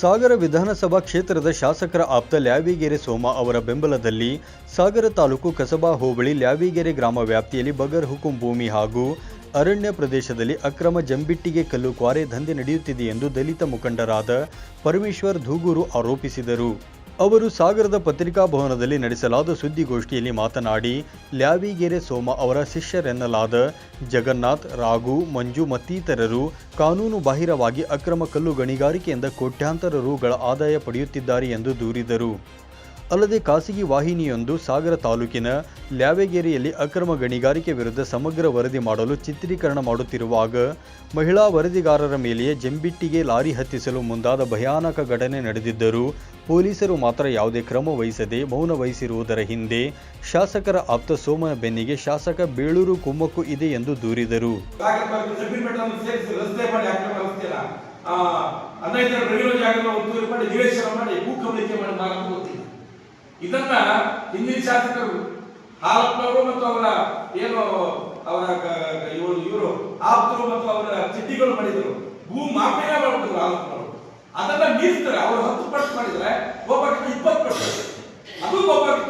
ಸಾಗರ ವಿಧಾನಸಭಾ ಕ್ಷೇತ್ರದ ಶಾಸಕರ ಆಪ್ತ ಲ್ಯಾವಿಗೆರೆ ಸೋಮ ಅವರ ಬೆಂಬಲದಲ್ಲಿ ಸಾಗರ ತಾಲೂಕು ಕಸಬಾ ಹೋಬಳಿ ಲ್ಯಾವಿಗೆರೆ ಗ್ರಾಮ ವ್ಯಾಪ್ತಿಯಲ್ಲಿ ಬಗರ್ ಹುಕುಂ ಭೂಮಿ ಹಾಗೂ ಅರಣ್ಯ ಪ್ರದೇಶದಲ್ಲಿ ಅಕ್ರಮ ಜಂಬಿಟ್ಟಿಗೆ ಕಲ್ಲು ಕ್ವಾರೆ ದಂಧೆ ನಡೆಯುತ್ತಿದೆ ಎಂದು ದಲಿತ ಮುಖಂಡರಾದ ಪರಮೇಶ್ವರ್ ಧೂಗೂರು ಆರೋಪಿಸಿದರು. ಅವರು ಸಾಗರದ ಪತ್ರಿಕಾ ಭವನದಲ್ಲಿ ನಡೆಸಲಾದ ಸುದ್ದಿಗೋಷ್ಠಿಯಲ್ಲಿ ಮಾತನಾಡಿ, ಲ್ಯಾವಿಗೆರೆ ಸೋಮ ಅವರ ಶಿಷ್ಯರೆನ್ನಲಾದ ಜಗನ್ನಾಥ್, ರಾಘು, ಮಂಜು ಮತ್ತಿತರರು ಕಾನೂನು ಬಾಹಿರವಾಗಿ ಅಕ್ರಮ ಕಲ್ಲು ಗಣಿಗಾರಿಕೆಯಿಂದ ಕೋಟ್ಯಾಂತರ ರುಗಳ ಆದಾಯ ಪಡೆಯುತ್ತಿದ್ದಾರೆ ಎಂದು ದೂರಿದರು. ಅಲ್ಲದೆ ಖಾಸಗಿ ವಾಹಿನಿಯೊಂದು ಸಾಗರ ತಾಲೂಕಿನ ಲ್ಯಾವೆಗೇರಿಯಲ್ಲಿ ಅಕ್ರಮ ಗಣಿಗಾರಿಕೆ ವಿರುದ್ಧ ಸಮಗ್ರ ವರದಿ ಮಾಡಲು ಚಿತ್ರೀಕರಣ ಮಾಡುತ್ತಿರುವಾಗ ಮಹಿಳಾ ವರದಿಗಾರರ ಮೇಲೆಯೇ ಜಂಬಿಟ್ಟಿಗೆ ಲಾರಿ ಹತ್ತಿಸಲು ಮುಂದಾದ ಭಯಾನಕ ಘಟನೆ ನಡೆದಿದ್ದರೂ ಪೊಲೀಸರು ಮಾತ್ರ ಯಾವುದೇ ಕ್ರಮ ವಹಿಸದೆ ಮೌನ ವಹಿಸಿರುವುದರ ಹಿಂದೆ ಶಾಸಕರ ಆಪ್ತ ಸೋಮನ ಬೆನ್ನಿಗೆ ಶಾಸಕ ಬೇಳೂರು ಕುಮ್ಮಕ್ಕು ಇದೆ ಎಂದು ದೂರಿದರು. ಮಾಡಿ ಇದನ್ನ ಹಿಂದಿನ ಶಾಸಕರು ಹಾಲಪ್ಪನವರು ಮತ್ತು ಅವರ ಏನು ಅವರ ಇವರು ಇವರು ಆಪ್ತರು ಮತ್ತು ಅವರ ಚಿಟ್ಟಿಗಳು ಮಾಡಿದರು. ಭೂ ಮಾಫಿಯಾ ಮಾಡಿದ್ರು ಹಾಲಪ್ಪನವರು. ಅದನ್ನ ಮೀರಿಸ್ತಾರೆ. ಅವರು ಹತ್ತು ಪರ್ಸೆಂಟ್ ಮಾಡಿದ್ರೆ ಒಬ್ಬಕ್ಕೆ ಇಪ್ಪತ್ತು ಪರ್ಸೆಂಟ್ ಅದು ಒಬ್ಬಕ್ಕೆ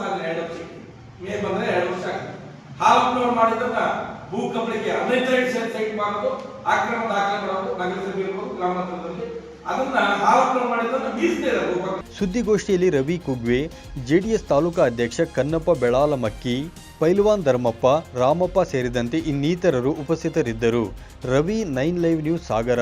ಸಾಧನೆ ಎರಡು ವರ್ಷ ಮೇ ಬಂದ್ರೆ ಎರಡು ವರ್ಷ ಆಗಿದೆ ಹಾಲಪ್ಪನವ್ರು ಮಾಡಿದ್ದನ್ನ ಭೂ ಕಬಳಿಕೆ ಅನ್ಎಂಪ್ಲಾಯ್ಡ್ ಸೈಟ್ ಮಾಡೋದು ಆಕ್ರಮ ದಾಖಲೆ ಮಾಡೋದು ನಗರಸಭೆ ಇರ್ಬೋದು ಗ್ರಾಮಾಂತರದಲ್ಲಿ ಅದನ್ನ ಸುದ್ದಿಗೋಷ್ಠಿಯಲ್ಲಿ ರವಿ ಕುಗ್ವೆ, ಜೆಡಿಎಸ್ ತಾಲೂಕಾ ಅಧ್ಯಕ್ಷ ಕನ್ನಪ್ಪ ಬೆಳಾಲಮಕ್ಕಿ ಪೈಲ್ವಾನ್ ಧರ್ಮಪ್ಪ, ರಾಮಪ್ಪ ಸೇರಿದಂತೆ ಇನ್ನಿತರರು ಉಪಸ್ಥಿತರಿದ್ದರು. Ravi nine live news Sagara.